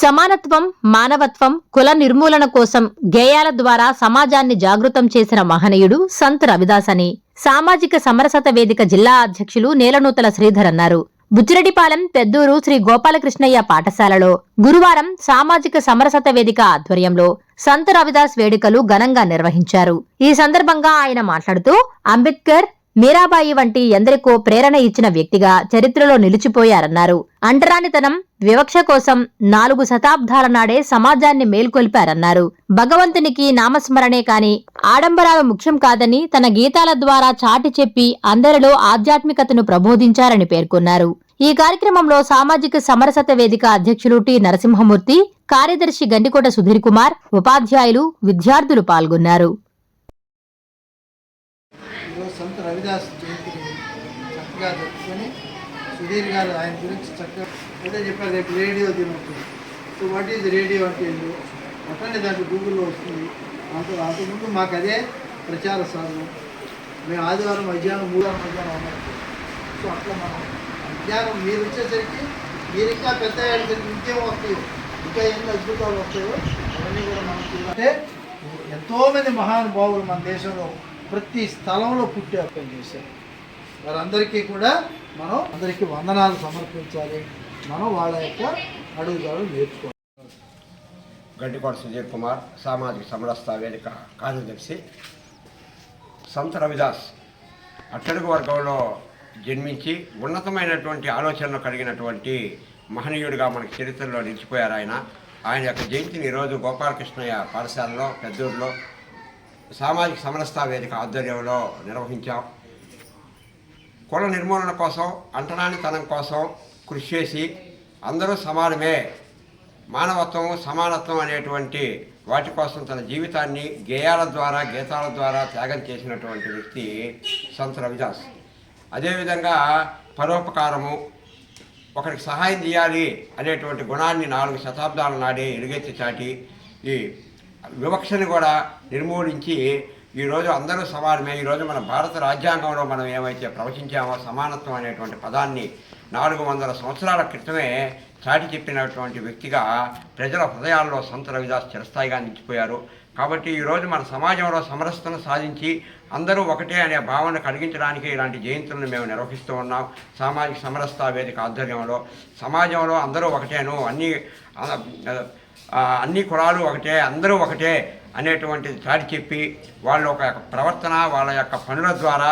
సమానత్వం మానవత్వం కుల నిర్మూలన కోసం గేయాల ద్వారా సమాజాన్ని జాగృతం చేసిన మహనీయుడు సంత్ రవిదాస్ అని. సామాజిక సమరసత వేదిక జిల్లా అధ్యక్షులు నేలనూతల శ్రీధర్ అన్నారు. బుచ్చిరెడ్డిపాలెం పెద్దూరు శ్రీ గోపాలకృష్ణయ్య పాఠశాలలో గురువారం సామాజిక సమరసత వేదిక ఆధ్వర్యంలో సంత్ రవిదాస్ వేడుకలు ఘనంగా నిర్వహించారు. ఈ సందర్భంగా ఆయన మాట్లాడుతూ అంబేద్కర్ మీరాబాయి వంటి ఎందరికో ప్రేరణ ఇచ్చిన వ్యక్తిగా చరిత్రలో నిలిచిపోయారన్నారు. అంటరానితనం వివక్ష కోసం నాలుగు శతాబ్దాల నాడే సమాజాన్ని మేల్కొల్పారన్నారు. భగవంతునికి నామస్మరణే కాని ఆడంబరాలు ముఖ్యం కాదని తన గీతాల ద్వారా చాటి చెప్పి అందరిలో ఆధ్యాత్మికతను ప్రబోధించారని పేర్కొన్నారు. ఈ కార్యక్రమంలో సామాజిక సమరసత వేదిక అధ్యక్షులు టి. నరసింహమూర్తి కార్యదర్శి గండికోట సుధీర్ కుమార్ ఉపాధ్యాయులు విద్యార్థులు పాల్గొన్నారు ఈరోజు సంత రవిదాస్ జయంతిని చక్కగా జరుపుకొని సుధీర్ గారు ఆయన గురించి చక్కగా అదే చెప్పారు రేపు రేడియో దినోత్సవం. సో వాట్ ఈజ్ రేడియో అంటే ఏంటో అట్లనే దాంట్లో గూగుల్లో వస్తుంది. అంత అంతకుముందు మాకు అదే ప్రచార సాధనం. మేము ఆదివారం మధ్యాహ్నం మూడవ మధ్యాహ్నం అన్నట్టు సో అట్లా మనం మధ్యాహ్నం మీరు వచ్చేసరికి మీరు ఇంకా పెద్ద అయ్యేసరికి ఇంకేం వస్తాయో ఇంకా ఎన్ని అద్భుతాలు వస్తాయో అవన్నీ కూడా మనం అంటే ఎంతోమంది మహానుభావులు మన దేశంలో ప్రతి స్థలంలో పుట్టి అర్థం చేశారు. వారందరికీ కూడా మనం అందరికీ వందనాలు సమర్పించాలి. మనం వాళ్ళ యొక్క అడుగుదాలు నేర్చుకోవాలి. గడ్డికోట సుజయ్ కుమార్ సామాజిక సమరస్త వేదిక కార్యదర్శి సంత రవిదాస్ అట్టడుగు వర్గంలో జన్మించి ఉన్నతమైనటువంటి ఆలోచనలు కలిగినటువంటి మహనీయుడిగా మనకి చరిత్రలో నిలిచిపోయారు ఆయన. ఆయన యొక్క జయంతిని ఈరోజు గోపాలకృష్ణయ్య పాఠశాలలో పెద్దూరులో సామాజిక సమరస్తా వేదిక ఆధ్వర్యంలో నిర్వహించాం. కుల నిర్మూలన కోసం అంటరానితనం కోసం కృషి చేసి అందరూ సమానమే. మానవత్వం సమానత్వం అనేటువంటి వాటి కోసం తన జీవితాన్ని గేయాల ద్వారా గీతాల ద్వారా త్యాగం చేసినటువంటి వ్యక్తి సంత రవిదాస్. అదేవిధంగా పరోపకారము ఒకరికి సహాయం చేయాలి అనేటువంటి గుణాన్ని నాలుగు శతాబ్దాల నాడే ఎలుగెత్తి చాటి ఈ వివక్షని కూడా నిర్మూలించి ఈరోజు అందరూ సమానమే. ఈరోజు మన భారత రాజ్యాంగంలో మనం ఏమైతే ప్రవచించామో సమానత్వం అనేటువంటి పదాన్ని నాలుగు వందల సంవత్సరాల క్రితమే చాటి చెప్పినటువంటి వ్యక్తిగా ప్రజల హృదయాల్లో సంత రవిదాస్ చిరస్థాయిగా నిలిచిపోయారు. కాబట్టి ఈరోజు మన సమాజంలో సమరసతను సాధించి అందరూ ఒకటే అనే భావన కలిగించడానికి ఇలాంటి జయంతులను మేము నిర్వహిస్తూ ఉన్నాం. సామాజిక సమరసత వేదిక ఆధ్వర్యంలో. సమాజంలో అందరూ ఒకటేను. అన్ని అన్ని కులాలు ఒకటే అందరూ ఒకటే అనేటువంటిది చాటి చెప్పి వాళ్ళ యొక్క ప్రవర్తన వాళ్ళ యొక్క పనుల ద్వారా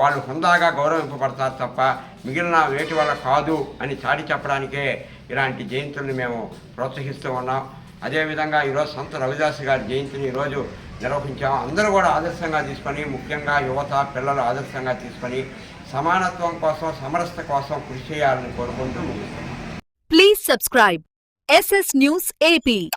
వాళ్ళు హుందాగా గౌరవింపబడతారు తప్ప మిగిలిన వేటి వల్ల కాదు అని చాటి చెప్పడానికే ఇలాంటి జయంతుల్ని మేము ప్రోత్సహిస్తూ ఉన్నాం. అదేవిధంగా ఈరోజు సంత రవిదాస్ గారి జయంతిని ఈరోజు నిర్వహించాం. అందరూ కూడా ఆదర్శంగా తీసుకొని ముఖ్యంగా యువత పిల్లలు ఆదర్శంగా తీసుకొని సమానత్వం కోసం సమరసత కోసం కృషి చేయాలని కోరుకుంటూ ముగిస్తున్నాం. Please SS News AP